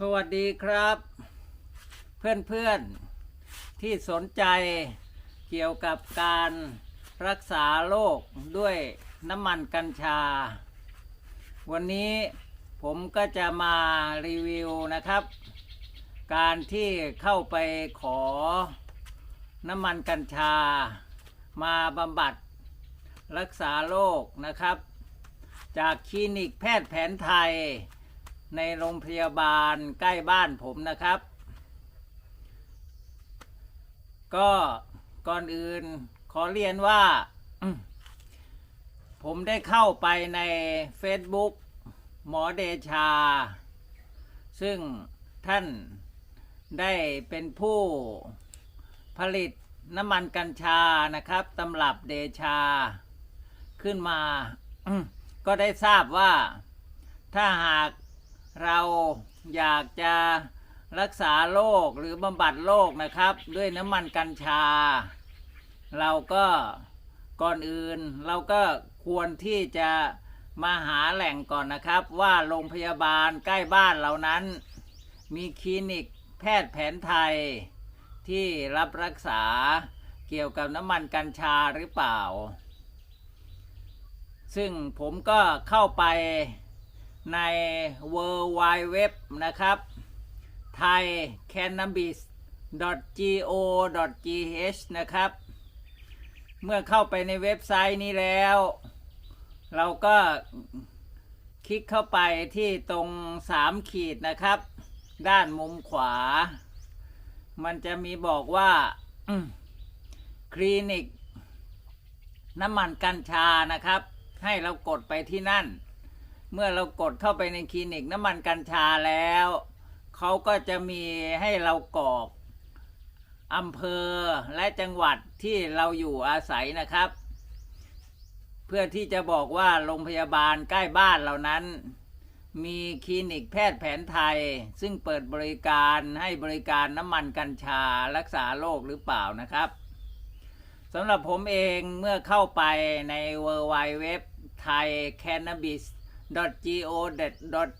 สวัสดีครับ เพื่อนๆที่สนใจเกี่ยวกับการรักษาโรคด้วยน้ำมันกัญชา วันนี้ผมก็จะมารีวิวนะครับ การที่เข้าไปขอน้ำมันกัญชา มาบำบัดรักษาโรคนะครับ จากคลินิกแพทย์แผนไทย ในโรงพยาบาลใกล้บ้านผมนะครับ ก็ก่อนอื่นขอเรียนว่า ผมได้เข้าไปใน Facebook หมอเดชา ซึ่งท่านได้เป็นผู้ผลิตน้ำมันกัญชานะครับตำรับเดชาขึ้นมา ก็ได้ทราบว่าถ้าหาก เราอยากจะรักษาโรคหรือบำบัดโรคนะครับ ด้วยน้ำมันกัญชา เราก็ก่อนอื่นเราก็ควรที่จะมาหาแหล่งก่อนนะครับ ว่าโรงพยาบาลใกล้บ้านเรานั้น มีคลินิกแพทย์แผนไทย ที่รับรักษาเกี่ยวกับน้ำมันกัญชาหรือเปล่า ซึ่งผมก็เข้าไป ใน w w w นะครับ thai cannabis go gh นะครับ เมื่อเข้าไปในเว็บไซต์นี้แล้ว เราก็คลิกเข้าไปที่ตรงสามขีดนะครับ ด้านมุมขวา มันจะมีบอกว่าคลินิก น้ำมันกัญชานะครับ ให้เรากดไปที่นั่น เมื่อเรากดเข้าไปในคลินิกน้ำมันกัญชาแล้ว เขาก็จะมีให้เรากรอกอำเภอและจังหวัดที่เราอยู่อาศัยนะครับ เพื่อที่จะบอกว่าโรงพยาบาลใกล้บ้านเหล่านั้น มีคลินิกแพทย์แผนไทย ซึ่งเปิดบริการให้บริการน้ำมันกัญชารักษาโรคหรือเปล่านะครับสำหรับผมเองเมื่อเข้าไปใน w w w t h a i cannabis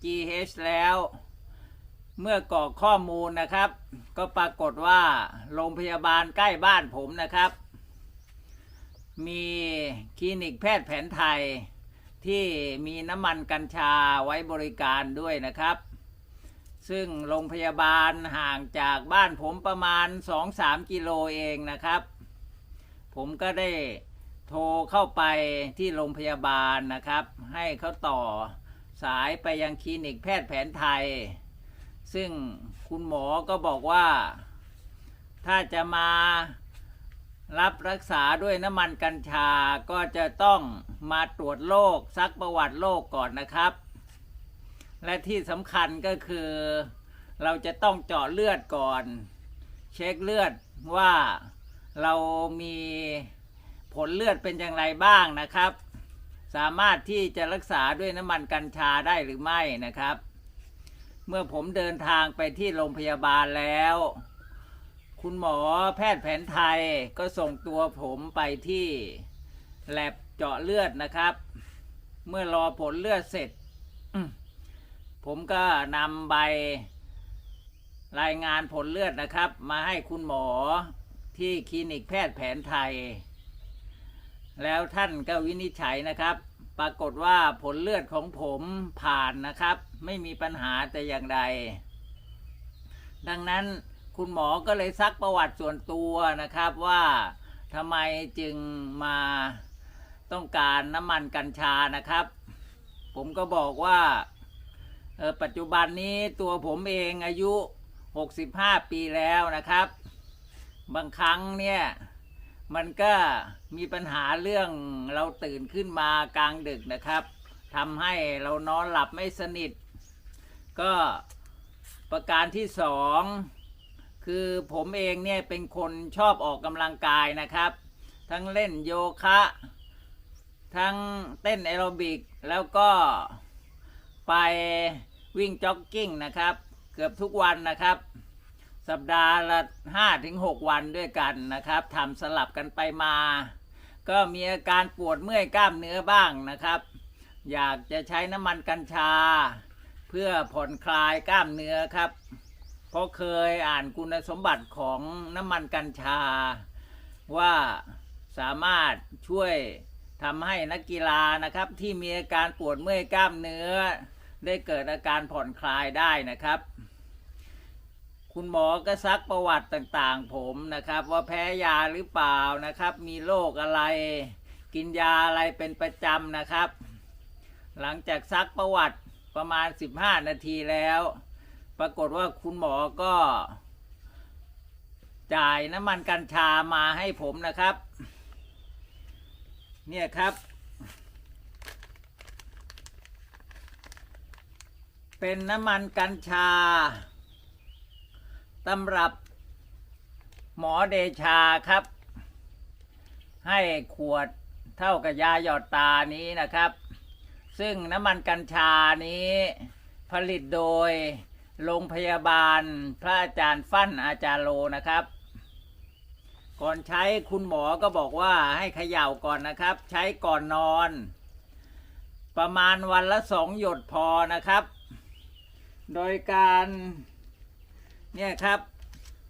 gh แล้ว เมื่อกรอกข้อมูลนะครับ ก็ปรากฏว่าโรงพยาบาลใกล้บ้านผมนะครับ มีคลินิกแพทย์แผนไทยที่มีน้ำมันกัญชาไว้บริการด้วยนะครับ ซึ่งโรงพยาบาลห่างจากบ้านผมประมาณ 2-3 กิโลเองนะครับ ผมก็ได้ ทรเข้าไปที่โรงพยาบาลนะครับ ให้เขาต่อสายไปยังคลินิกแพทย์แผนไทย ซึ่งคุณหมอก็บอกว่า ถ้าจะมารับรักษาด้วยน้ำมันกัญชาก็จะต้องมาตรวจโรคซักประวัติโรคก่อนนะครับ และที่สำคัญก็คือ เราจะต้องเจาะเลือดก่อน เช็คเลือดว่าเรามี ผลเลือดเป็นอย่างไรบ้างนะครับ สามารถที่จะรักษาด้วยน้ำมันกัญชาได้หรือไม่นะครับ เมื่อผมเดินทางไปที่โรงพยาบาลแล้ว คุณหมอแพทย์แผนไทยก็ส่งตัวผมไปที่แลบเจาะเลือดนะครับ เมื่อรอผลเลือดเสร็จ ผมก็นำใบรายงานผลเลือดนะครับ มาให้คุณหมอที่คลินิกแพทย์แผนไทย แล้วท่านก็วินิจฉัยนะครับ ปรากฏว่าผลเลือดของผมผ่านนะครับ ไม่มีปัญหาแต่อย่างใด ดังนั้นคุณหมอก็เลยซักประวัติส่วนตัวนะครับว่าทำไมจึงมาต้องการน้ำมันกัญชานะครับ ผมก็บอกว่าออปัจจุบันนี้ตัวผมเองอายุ 65 ปีแล้วนะครับ บางครั้งเนี่ย มันก็มีปัญหาเรื่องเราตื่นขึ้นมากลางดึกนะครับทำให้เรานอนหลับไม่สนิท ก็ประการที่สองคือผมเองเนี่ยเป็นคนชอบออกกำลังกายนะครับ ทั้งเล่นโยคะ ทั้งเต้นแอโรบิก แล้วก็ไปวิ่งจ็อกกิ้งนะครับ เกือบทุกวันนะครับ สัปดาห์ละห้าถึงหกวันด้วยกันนะครับทำสลับกันไปมา ก็มีอาการปวดเมื่อยกล้ามเนื้อบ้างนะครับ อยากจะใช้น้ำมันกัญชา เพื่อผ่อนคลายกล้ามเนื้อครับ เพราะเคยอ่านคุณสมบัติของน้ำมันกัญชา ว่าสามารถช่วยทำให้นักกีฬานะครับ ที่มีอาการปวดเมื่อยกล้ามเนื้อ ได้เกิดอาการผ่อนคลายได้นะครับ คุณหมอก็ซักประวัติต่างๆ ผมนะครับ ว่าแพ้ยาหรือเปล่านะครับ มีโรคอะไร กินยาอะไรเป็นประจำนะครับ หลังจากซักประวัติประมาณ 15 นาทีแล้ว ปรากฏว่าคุณหมอก็ จ่ายน้ำมันกัญชามาให้ผมนะครับ เนี่ยครับ เป็นน้ำมันกัญชา ตำรับหมอเดชาครับ ให้ขวดเท่ากับยาหยอดตานี้นะครับ ซึ่งน้ำมันกัญชานี้ผลิตโดยโรงพยาบาลพระอาจารย์ฟั่นอาจารย์โลนะครับ ก่อนใช้คุณหมอก็บอกว่าให้เขย่าก่อนนะครับ ใช้ก่อนนอน ประมาณวันละสองหยดพอนะครับ โดยการ เนี่ยครับ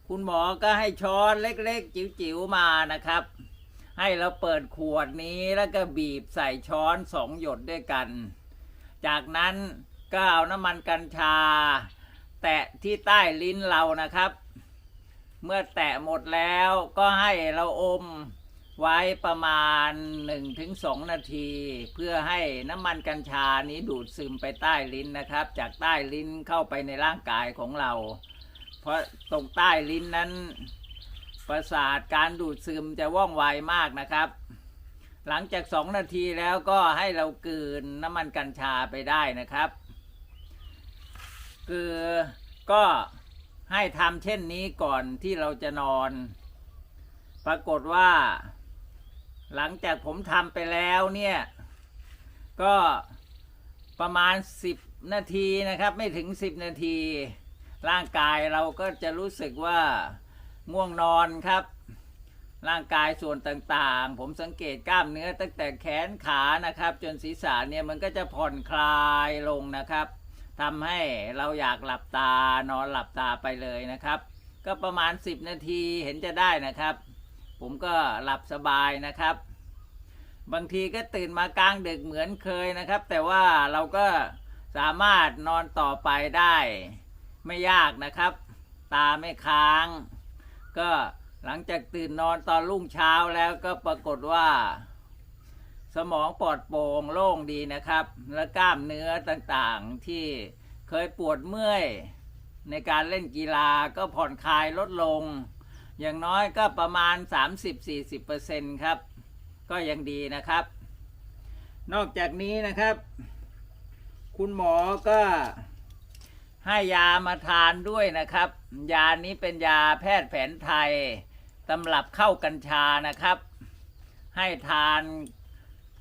คุณหมอก็ให้ช้อนเล็กๆ จิ๋วๆมานะครับ ให้เราเปิดขวดนี้แล้วก็บีบใส่ช้อนสองหยดด้วยกัน จากนั้นก็เอาน้ำมันกัญชา แตะที่ใต้ลิ้นเรานะครับ เมื่อแตะหมดแล้วก็ให้เราอมไว้ประมาณ 1-2 นาที เพื่อให้น้ำมันกัญชานี้ดูดซึมไปใต้ลิ้นนะครับ จากใต้ลิ้นเข้าไปในร่างกายของเรา เพราะตรงใต้ลิ้นนั้น ประสาทการดูดซึมจะว่องไวมากนะครับ หลังจากสองนาทีแล้วก็ให้เรากลืนน้ำมันกัญชาไปได้นะครับ คือก็ให้ทำเช่นนี้ก่อนที่เราจะนอน ปรากฏว่า หลังจากผมทำไปแล้วเนี่ย ก็ประมาณ 10 นาทีนะครับ ไม่ถึง 10 นาที ร่างกายเราก็จะรู้สึกว่าง่วงนอนครับ ร่างกายส่วนต่างๆ ผมสังเกตกล้ามเนื้อตั้งแต่แขนขานะครับ จนศีรษะเนี่ยมันก็จะผ่อนคลายลงนะครับทำให้เราอยากหลับตานอนหลับตาไปเลยนะครับ ก็ประมาณ 10 นาทีเห็นจะได้นะครับ ผมก็หลับสบายนะครับ บางทีก็ตื่นมากลางดึกเหมือนเคยนะครับ แต่ว่าเราก็สามารถนอนต่อไปได้ ไม่ยากนะครับ ตาไม่ค้าง ก็หลังจากตื่นนอนตอนรุ่งเช้าแล้วก็ปรากฏว่า สมองปลอดโปร่งโล่งดีนะครับ และกล้ามเนื้อต่างๆที่เคยปวดเมื่อยในการเล่นกีฬาก็ผ่อนคลายลดลง อย่างน้อยก็ประมาณ 30-40%ครับ ก็ยังดีนะครับ นอกจากนี้นะครับ คุณหมอก็ ให้ยามาทานด้วยนะครับ ยานี้เป็นยาแพทย์แผนไทยตำรับเข้ากัญชานะครับ ให้ทาน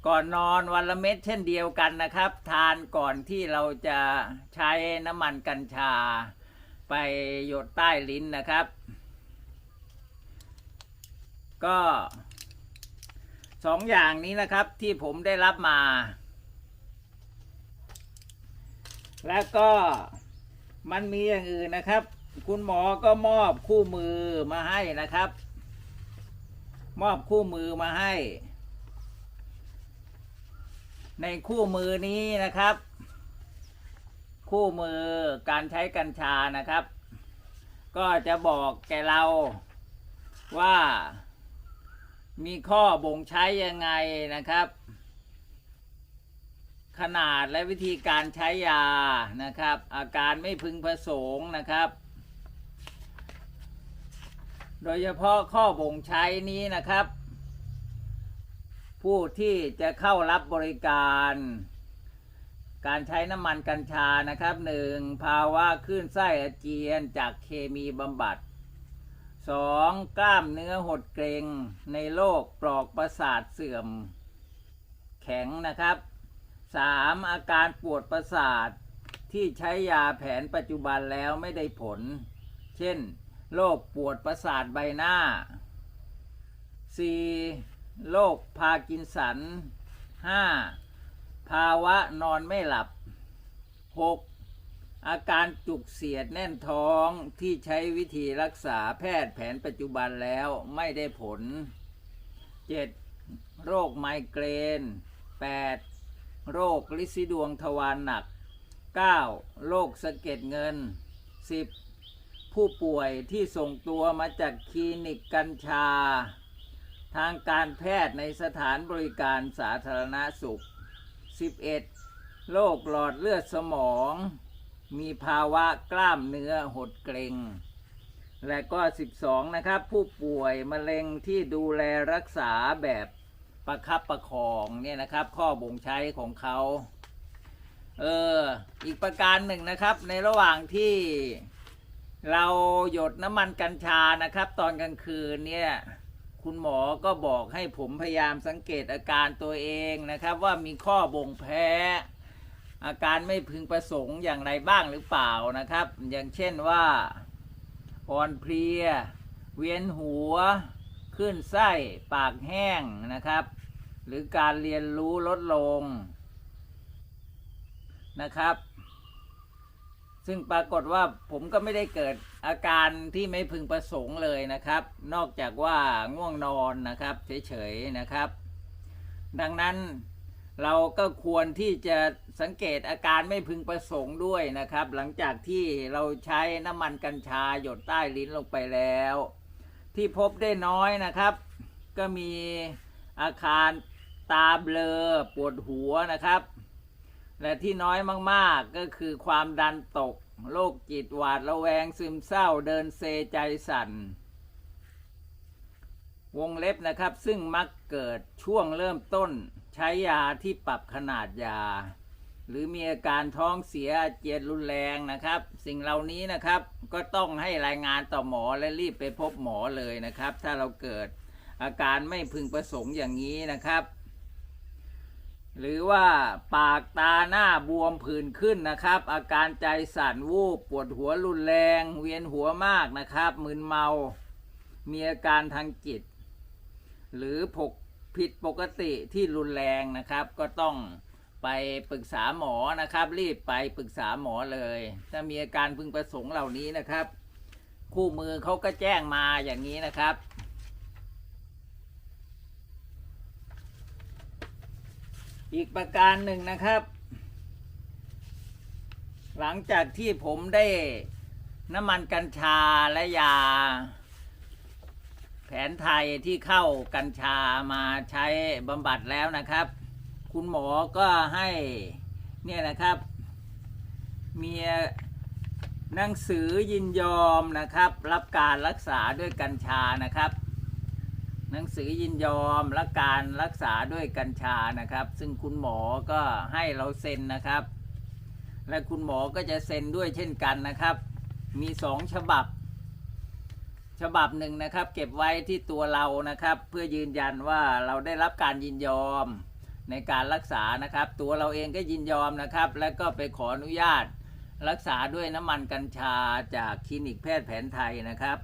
ก่อนนอนวันละเม็ดเช่นเดียวกันนะครับ ทานก่อนที่เราจะใช้น้ำมันกัญชา ไปหยดใต้ลิ้นนะครับ ก็สองอย่างนี้นะครับที่ผมได้รับมา แล้วก็ มันมีอย่างอื่นนะครับ คุณหมอก็มอบคู่มือมาให้นะครับ มอบคู่มือมาให้ ในคู่มือนี้นะครับ คู่มือการใช้กัญชานะครับ ก็จะบอกแกเราว่ามีข้อบ่งใช้ยังไงนะครับ ขนาดและวิธีการใช้ยานะครับ อาการไม่พึงประสงค์นะครับ โดยเฉพาะข้อบ่งใช้นี้นะครับ ผู้ที่จะเข้ารับบริการ การใช้น้ำมันกัญชานะครับหนึ่งภาวะคลื่นไส้อาเจียนจากเคมีบำบัดสองกล้ามเนื้อหดเกร็งในโรคปลอกประสาทเสื่อมแข็งนะครับ สามอาการปวดประสาทที่ใช้ยาแผนปัจจุบันแล้วไม่ได้ผล เช่น โรคปวดประสาทใบหน้า 4. โรคพากินสัน 5. ภาวะนอนไม่หลับ 6. อาการจุกเสียดแน่นท้องที่ใช้วิธีรักษาแพทย์แผนปัจจุบันแล้วไม่ได้ผล 7. โรคไมเกรน 8. โรคลิซิดวงทวารหนัก 9. โรคสะเก็ดเงิน 10. ผู้ป่วยที่ส่งตัวมาจากคลินิกกัญชา ทางการแพทย์ในสถานบริการสาธารณสุข 11. โรคหลอดเลือดสมอง มีภาวะกล้ามเนื้อหดเกร็งและก็ 12 นะครับ ผู้ป่วยมะเร็งที่ดูแลรักษาแบบ ประคับประคองเนี่ยนะครับ ข้อบ่งใช้ของเขาเอออีกประการหนึ่งนะครับ ในระหว่างที่เราหยดน้ำมันกัญชานะครับ ตอนกลางคืนเนี่ยคุณหมอก็บอกให้ผมพยายามสังเกตอาการตัวเองนะครับ ว่ามีข้อบ่งแพ้ อาการไม่พึงประสงค์อย่างไรบ้างหรือเปล่านะครับ อย่างเช่นว่าอ่อนเพลีย เวียนหัว ขึ้นไส้ปากแห้งนะครับ หรือการเรียนรู้ลดลงนะครับ ซึ่งปรากฏว่าผมก็ไม่ได้เกิดอาการที่ไม่พึงประสงค์เลยนะครับ นอกจากว่าง่วงนอนนะครับเฉยๆนะครับ ดังนั้นเราก็ควรที่จะสังเกตอาการไม่พึงประสงค์ด้วยนะครับ หลังจากที่เราใช้น้ำมันกัญชาหยดใต้ลิ้นลงไปแล้ว ที่พบได้น้อยนะครับ ก็มีอาการตาเบลอปวดหัวนะครับ และที่น้อยมากๆก็คือความดันตกโรคจิตหวาดระแวงซึมเศร้าเดินเซใจสั่น วงเล็บนะครับซึ่งมักเกิดช่วงเริ่มต้นใช้ยาที่ปรับขนาดยา หรือมีอาการท้องเสียเจียนรุนแรงนะครับ สิ่งเหล่านี้นะครับก็ต้องให้รายงานต่อหมอและรีบไปพบหมอเลยนะครับ ถ้าเราเกิดอาการไม่พึงประสงค์อย่างนี้นะครับ หรือว่าปากตาหน้าบวมผื่นขึ้นนะครับ อาการใจสั่นวูบปวดหัวรุนแรง เวียนหัวมากนะครับมึนเมา มีอาการทางจิต หรือผกผิดปกติที่รุนแรงนะครับ ก็ต้อง ไปปรึกษาหมอนะครับ รีบไปปรึกษาหมอเลย ถ้ามีอาการพึงประสงค์เหล่านี้นะครับ คู่มือเขาก็แจ้งมาอย่างนี้นะครับอีกประการหนึ่งนะครับ หลังจากที่ผมได้น้ำมันกัญชาและยา แผนไทยที่เข้ากัญชามาใช้บำบัดแล้วนะครับ คุณหมอก็ให้เนี่ยนะครับ มีหนังสือยินยอมนะครับ รับการรักษาด้วยกัญชานะครับ หนังสือยินยอมและการรักษาด้วยกัญชานะครับ ซึ่งคุณหมอก็ให้เราเซ็นนะครับ และคุณหมอก็จะเซ็นด้วยเช่นกันนะครับ มีสองฉบับ ฉบับหนึ่งนะครับ เก็บไว้ที่ตัวเรานะครับ เพื่อยืนยันว่าเราได้รับการยินยอม ในการรักษานะครับ ตัวเราเองก็ยินยอมนะครับ แล้วก็ไปขออนุญาต รักษาด้วยน้ำมันกัญชาจากคลินิกแพทย์แผนไทยนะครับ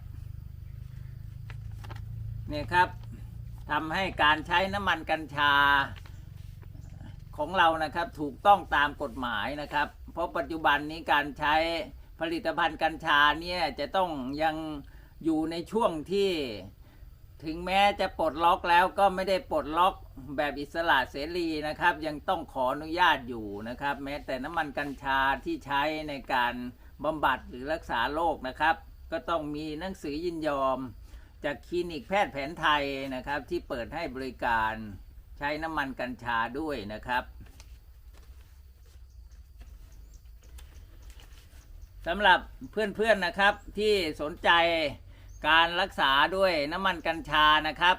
เนี่ยครับทำให้การใช้น้ำมันกัญชาของเรานะครับถูกต้องตามกฎหมายนะครับ เพราะปัจจุบันนี้การใช้ผลิตภัณฑ์กัญชาเนี่ยจะต้องยังอยู่ในช่วงที่ ถึงแม้จะปลดล็อกแล้วก็ไม่ได้ปลดล็อกแบบอิสระเสรีนะครับ ยังต้องขออนุญาตอยู่นะครับ แม้แต่น้ำมันกัญชาที่ใช้ในการบำบัดหรือรักษาโรคนะครับ ก็ต้องมีหนังสือยินยอม จากคลินิกแพทย์แผนไทยนะครับ ที่เปิดให้บริการใช้น้ำมันกัญชาด้วยนะครับสำหรับเพื่อนๆนะครับที่สนใจ การรักษาด้วยน้ำมันกัญชานะครับ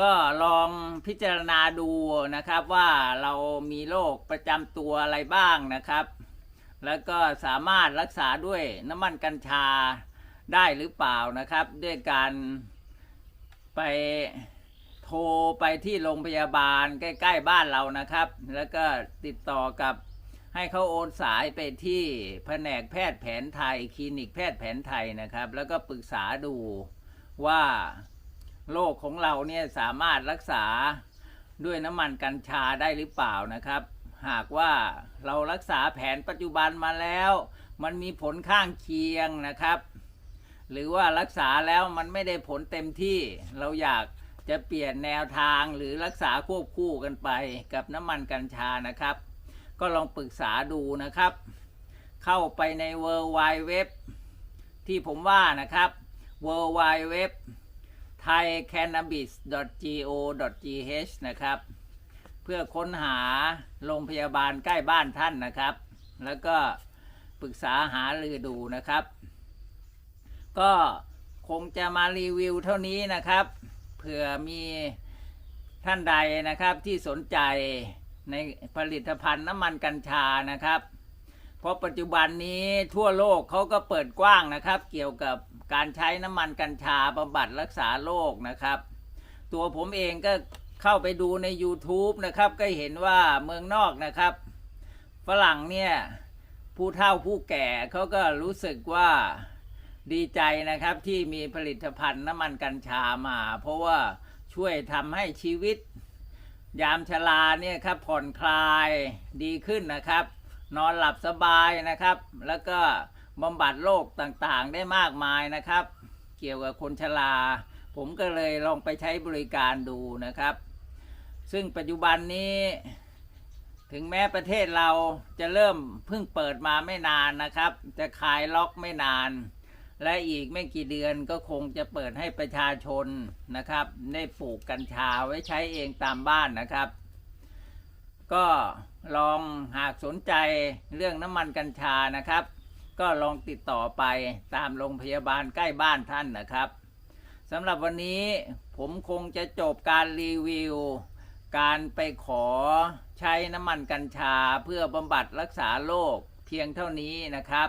ก็ลองพิจารณาดูนะครับว่าเรามีโรคประจำตัวอะไรบ้างนะครับ แล้วก็สามารถรักษาด้วยน้ำมันกัญชาได้หรือเปล่านะครับ ด้วยการไปโทรไปที่โรงพยาบาลใกล้ ๆ บ้านเรานะครับ แล้วก็ติดต่อกับ ให้เขาโอนสายไปที่แผนกแพทย์แผนไทยคลินิกแพทย์แผนไทยนะครับ แล้วก็ปรึกษาดูว่าโรคของเราเนี่ยสามารถรักษาด้วยน้ำมันกัญชาได้หรือเปล่านะครับ หากว่าเรารักษาแผนปัจจุบันมาแล้ว มันมีผลข้างเคียงนะครับ หรือว่ารักษาแล้วมันไม่ได้ผลเต็มที่เราอยากจะเปลี่ยนแนวทางหรือรักษาควบคู่กันไปกับน้ำมันกัญชานะครับ ก็ลองปรึกษาดูนะครับ เข้าไปใน w w w ที่ผมว่านะครับ w w w thaicannabis.go.gh นะครับ เพื่อค้นหาโรงพยาบาลใกล้บ้านท่านนะครับ แล้วก็ปรึกษาหารือดูนะครับ ก็คงจะมารีวิวเท่านี้นะครับ เผื่อมีท่านใดนะครับที่สนใจ ในผลิตภัณฑ์น้ำมันกัญชานะครับ เพราะปัจจุบันนี้ทั่วโลกเขาก็เปิดกว้างนะครับ เกี่ยวกับการใช้น้ำมันกัญชาบำบัดรักษาโรคนะครับ ตัวผมเองก็เข้าไปดูใน YouTube นะครับ ก็เห็นว่าเมืองนอกนะครับ ฝรั่งเนี่ยผู้เฒ่าผู้แก่เขาก็รู้สึกว่าดีใจนะครับที่มีผลิตภัณฑ์น้ำมันกัญชามา เพราะว่าช่วยทำให้ชีวิต ยามชราเนี่ยครับผ่อนคลายดีขึ้นนะครับ นอนหลับสบายนะครับ แล้วก็บำบัดโรคต่างๆ ได้มากมายนะครับ เกี่ยวกับคนชราผมก็เลยลองไปใช้บริการดูนะครับ ซึ่งปัจจุบันนี้ถึงแม้ประเทศเราจะเริ่มเพิ่งเปิดมาไม่นานนะครับ จะคลายล็อกไม่นาน และอีกไม่กี่เดือนก็คงจะเปิดให้ประชาชนนะครับ ได้ปลูกกัญชาไว้ใช้เองตามบ้านนะครับ ก็ลองหากสนใจเรื่องน้ำมันกัญชานะครับ ก็ลองติดต่อไปตามโรงพยาบาลใกล้บ้านท่านนะครับสำหรับวันนี้ผมคงจะจบการรีวิว การไปขอใช้น้ำมันกัญชาเพื่อบำบัดรักษาโรคเพียงเท่านี้นะครับ